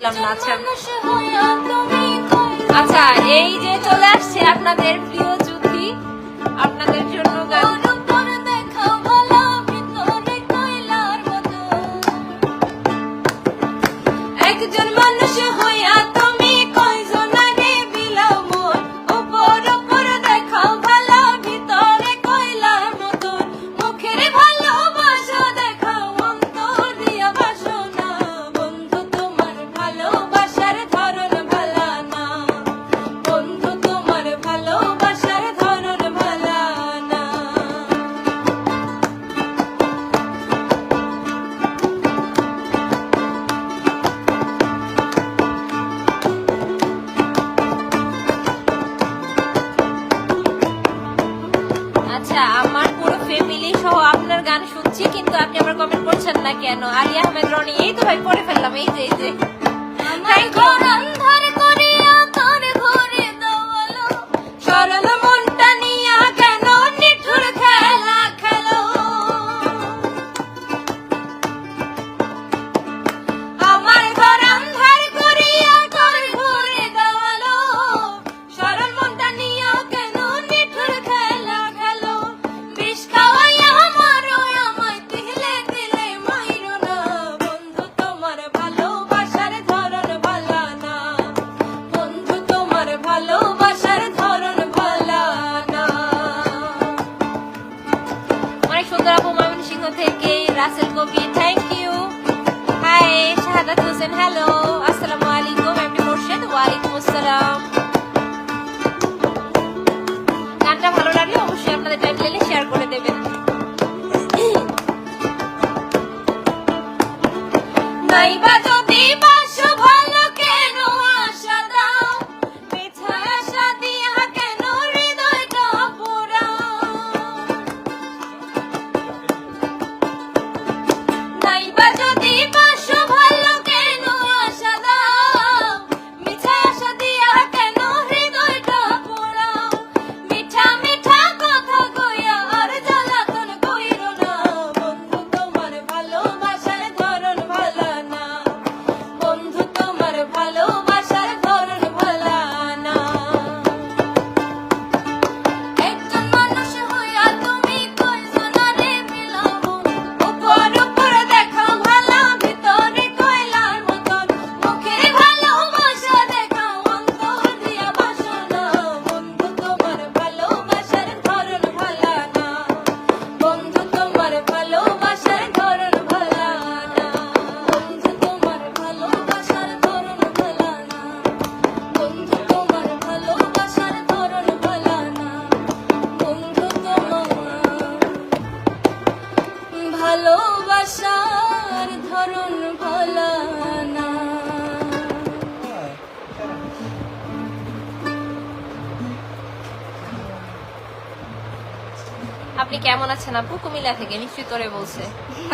আচ্ছা।, আচ্ছা এই যে চলে আসছে আপনাদের প্রিয় আমার পুরো ফ্যামিলি সহ আপনার গান শুনছি, কিন্তু আপনি আমার কমেন্ট করছেন না কেন? আলিয়া আহমেদ, রনি, এই তো ভাই পরে ফেললাম এই যে। অনেক সুন্দর আপু ময়মনসিংহ থেকে Rasel Kabir thank you hi Shahadat Hossain hello আসসালামু আলাইকুম আমি মোর্শেদ, ওয়ালাইকুম আসসালাম. গানটা ভালো লাগলে অবশ্যই আপনাদের টাইম পেলে শেয়ার করে দেবেন। নাই বাজো আপনি কেমন আছেন আপু? কুমিল্লা থেকে নিশ্চিত করে বলছে।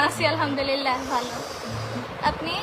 আছি আলহামদুলিল্লাহ ভালো। আপনি?